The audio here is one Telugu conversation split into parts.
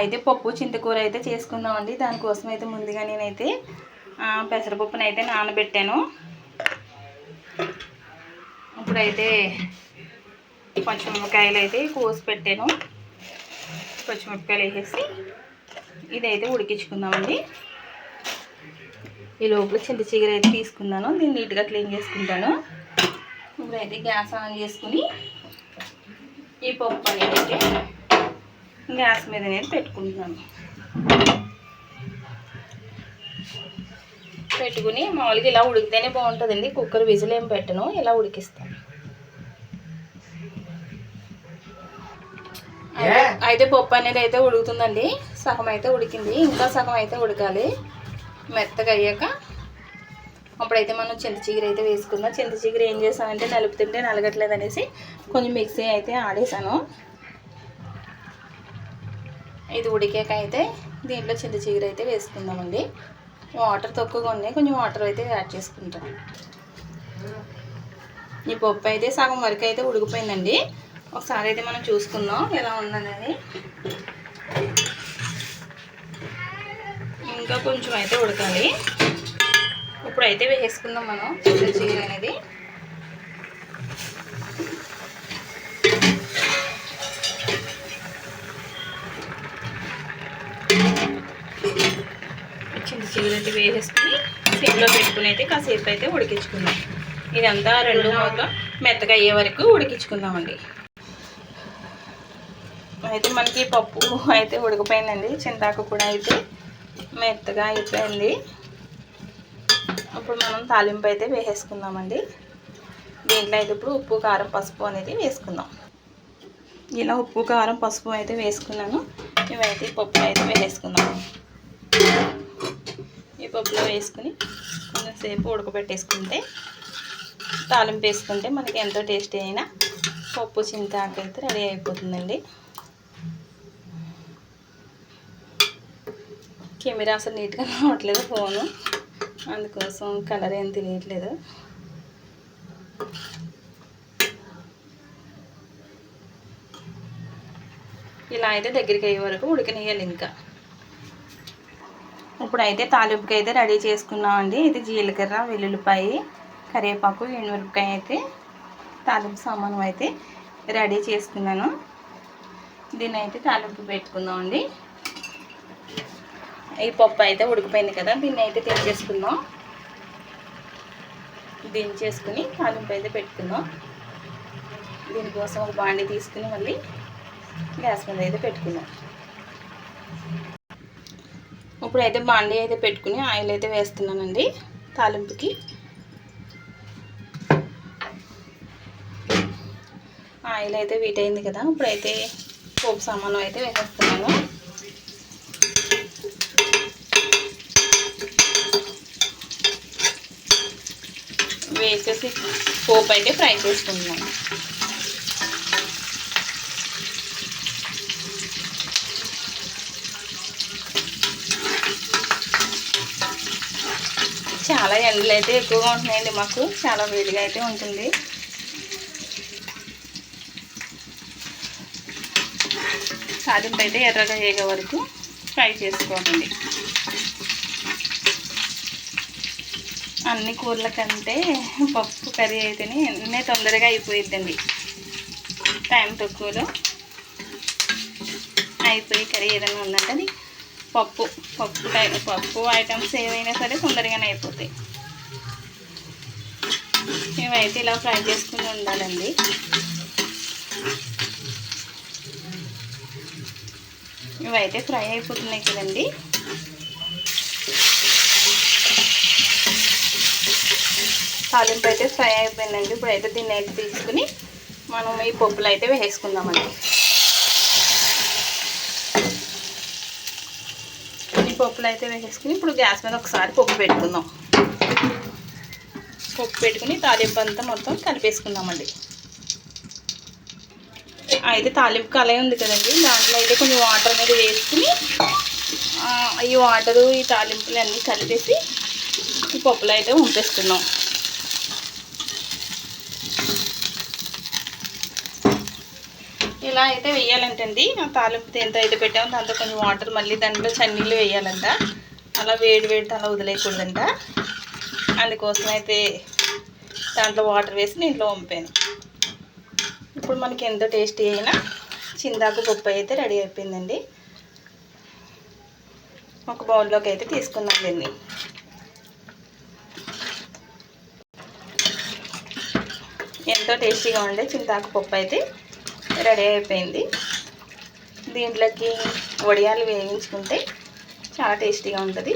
అయితే పప్పు చింతకూర అయితే చేసుకుందామండి. దానికోసం అయితే ముందుగా నేనైతే పెసరపప్పును అయితే నానబెట్టాను. ఇప్పుడైతే పచ్చిమిరపకాయలు అయితే కోసి పెట్టాను పచ్చిమిరపకాయలు వేసేసి ఇదైతే ఉడికించుకుందామండి. ఈ లోపల చింత చిగురు అయితే తీసుకున్నాను. దీన్ని నీట్గా క్లీన్ చేసుకుంటాను. ఇప్పుడైతే గ్యాస్ ఆన్ చేసుకుని ఈ పప్పు అనేది అయితే గ్యాస్ మీద అనేది పెట్టుకుంటున్నాను. పెట్టుకుని మామూలుగా ఇలా ఉడికితేనే బాగుంటుందండి. కుక్కర్ విజిల్ ఏం పెట్టను ఇలా ఉడికిస్తాను. అయితే- పప్పు అనేది అయితే ఉడుకుతుందండి. సగం అయితే ఉడికింది. ఇంకా సగం అయితే ఉడకాలి. మెత్తగా అయ్యాక అప్పుడైతే మనం చింత చిగురు అయితే వేసుకుందాం. చింత చిగురు ఏం చేసానంటే నలుపుతుంటే నలగట్లేదు అనేసి కొంచెం మిక్సీ అయితే ఆడేసాను ఇది ఉడికాక అయితే దీంట్లో చింత చిగురు అయితే వేసుకుందామండి. వాటర్ తక్కువగా ఉన్నాయి కొంచెం వాటర్ అయితే యాడ్ చేసుకుంటాం. ఈ పప్పు అయితే సగం వరకు అయితే ఉడికిపోయిందండి. ఒకసారి అయితే మనం చూసుకుందాం ఎలా ఉందనేది. ఇంకా కొంచెం అయితే ఉడకాలి. ఇప్పుడైతే వేసుకుందాం మనం చింత చిగురు అనేది. చింత వేసేసుకుని సిమ్లో పెట్టుకుని అయితే కాసేపు అయితే ఉడికించుకుందాం. ఇదంతా రెండు మూత మెత్తగా అయ్యే వరకు ఉడికించుకుందామండి. అయితే మనకి పప్పు అయితే ఉడికిపోయిందండి. చింతాకు కూడా అయితే మెత్తగా అయిపోయింది. ఇప్పుడు మనం తాలింపు అయితే వేసేసుకుందామండి. దీంట్లో అయితే ఇప్పుడు ఉప్పు కారం పసుపు అనేది వేసుకుందాం. ఇలా ఉప్పు కారం పసుపు అయితే వేసుకున్నాను. ఇవైతే పప్పు అయితే వేసేసుకుందాం. పప్పులో వేసుకుని కొంచెంసేపు ఉడకబెట్టేసుకుంటే తాలింపు వేసుకుంటే మనకి ఎంతో టేస్టీ అయినా పప్పు చింతాకు అయితే రెడీ అయిపోతుందండి. కెమెరా అసలు నీట్గా రావట్లేదు ఫోను. అందుకోసం కలర్ ఏం తెలియట్లేదు. ఇలా అయితే దగ్గరికి అయ్యే వరకు ఉడికనియాలి ఇంకా. ఇప్పుడైతే తాలింపుకి అయితే రెడీ చేసుకున్నామండి. ఇది జీలకర్ర వెల్లుల్లిపాయ కరివేపాకు ఎండుమిరపకాయ అయితే తాలింపు సామాను అయితే రెడీ చేసుకున్నాను. దీన్ని అయితే తాలింపు పెట్టుకుందామండి. ఈ పప్పు అయితే ఉడికిపోయింది కదా దీన్ని అయితే తెచ్చేసుకుందాం దించేసుకుని తాలింపు అయితే పెట్టుకుందాం. దీనికోసం ఒక బాండి తీసుకుని మళ్ళీ గ్యాస్ మీద అయితే పెట్టుకుందాం. ఇప్పుడు అయితే బాండి అయితే పెట్టుకుని ఆయిల్ అయితే వేస్తున్నానండి తాలింపుకి. ఆయిల్ అయితే వీటైంది అయింది కదా ఇప్పుడైతే పోపు సామాను అయితే వేసేస్తున్నాను. వేసేసి పోపు అయితే ఫ్రై చేసుకుంటున్నాను. చాలా ఎండలు అయితే ఎక్కువగా ఉంటున్నాయండి మాకు. చాలా వేడిగా అయితే ఉంటుంది. సాధింపు అయితే ఎర్రగా వేగే వరకు ఫ్రై చేసుకోవాలండి. అన్ని కూరల కంటే పప్పు కర్రీ అయితేనే ఎన్నే తొందరగా అయిపోయిద్దండి. టైం తక్కువలో అయిపోయి కర్రీ ఏదైనా ఉందంటే అది పప్పు పప్పు టై- పప్పు ఐటమ్స్ ఏవైనా సరే తొందరగానే అయిపోతాయి. మేమైతే ఇలా ఫ్రై చేసుకుని ఉండాలండి. ఇవైతే ఫ్రై అయిపోతున్నాయి కదండి. తాలింపు అయితే ఫ్రై అయిపోయిందండి. ఇప్పుడైతే దీన్ని అయితే తీసుకుని మనం ఈ పప్పులు అయితే వేసుకుందామండి. పప్పులు అయితే వేసేసుకుని ఇప్పుడు గ్యాస్ మీద ఒకసారి పప్పు పెట్టుకుందాం. పప్పు పెట్టుకుని తాలింపు అంతా మొత్తం కలిపేసుకుందామండి. అయితే తాలింపు కలయి ఉంది కదండి దాంట్లో అయితే కొంచెం వాటర్ అనేది వేసుకుని ఈ వాటరు ఈ తాలింపులు అన్నీ కలిపేసి ఈ పప్పులో అయితే ఉంపేసుకుందాం. ఇలా అయితే వేయాలంటండి. ఆ తాలింపు ఎంత అయితే పెట్టామో. దాంతో కొంచెం వాటర్ మళ్ళీ దాంట్లో చన్నీళ్ళు వేయాలంట. అలా వేడి వేడి అలా వదిలేయకూడదంట. అందుకోసం అయితే దాంట్లో వాటర్ వేసి దీంట్లో వంపాను. ఇప్పుడు మనకి ఎంతో టేస్టీ అయినా చిందాకు పప్పు అయితే రెడీ అయిపోయిందండి. ఒక బౌల్లోకి అయితే తీసుకున్నాం దీన్ని. ఎంతో టేస్టీగా ఉండే చింతాకు పప్పు అయితే రెడీ అయిపోయింది. దీంట్లోకి వడియాలు వేయించుకుంటే చాలా టేస్టీగా ఉంటుంది.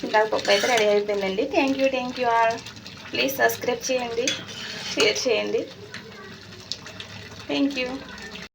చింతాకు పప్పు అయితే రెడీ అయిపోయిందండి. Thank you thank you all please subscribe చేయండి షేర్ చేయండి. Thank you